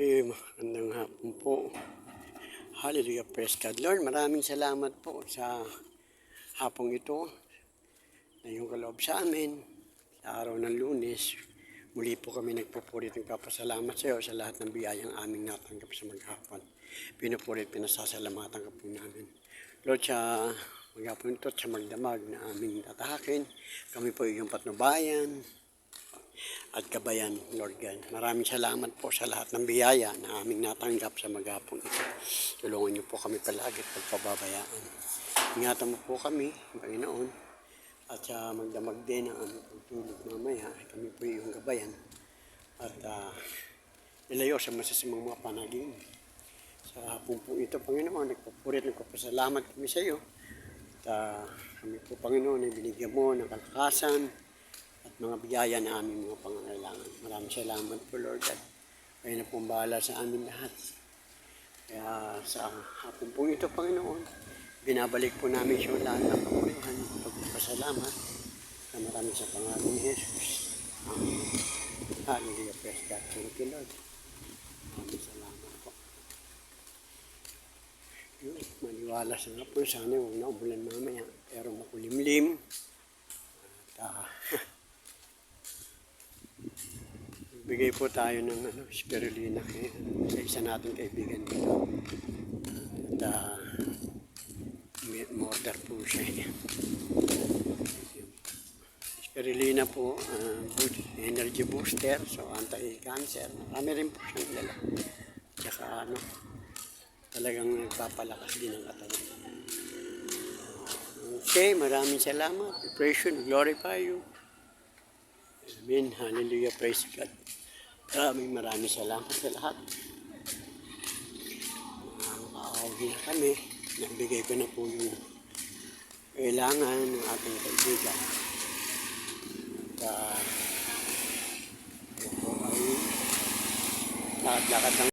Okay, magandang hapon po. Hallelujah, praise God. Lord, maraming salamat po sa hapong ito na yung kaloob sa amin sa araw ng lunes. Muli po kami nagpupulit ng kapasalamat sa iyo sa lahat ng biyayang aming natanggap sa maghapon. Pinupulit, pinasasalamatan ka po namin. Lord, sa maghapon ito at sa magdamag na aming tatahakin, kami po iyong patnubayan, at kabayan, Lord God. Maraming salamat po sa lahat ng biyaya na aming natanggap sa maghapon ito. Tulungan niyo po kami palagi at pagpababayaan. Ingatan mo po kami, Panginoon, at sa magdamag din ang aming pagtulog mamaya, ay kami po iyong gabayan. At uh, ilayo sa masasamang mga panaging. Sa hapon po ito, Panginoon, nagpapurit, nagpapasalamat kami sa iyo. At uh, kami po, Panginoon, ay binigyan mo ng kalakasan, mga biyaya na aming mga pangangailangan. Maraming salamat po Lord at kayo na pong bahala sa amin lahat. Kaya sa hapon po ito Panginoon, binabalik po namin siya lahat ng kapurihan, pagpapasalamat na maraming sa pangalan ni Jesus. Amen. Hallelujah, praise God. Thank you Lord. Maraming salamat po. Yun, maniwala sa nga po, sana huwag na umulan mamaya, pero makulimlim. At ah, Bigay po tayo ng ano, spirulina kay, sa isa nating kaibigan dito. At uh, mortar po siya. Spirulina po, uh, boost- energy booster, so anti-cancer. Marami rin po siyang dala. Tsaka ano, talagang nagpapalakas din ang katawan. Okay, maraming salamat. Praise you, glorify you. Amen. Hallelujah. Praise God. Maraming maraming salamat sa lahat. Ang kaawagi na kami. Nagbigay ko na po yung kailangan ng ating kaibigan. At uh, ako po ay lakad-lakad ng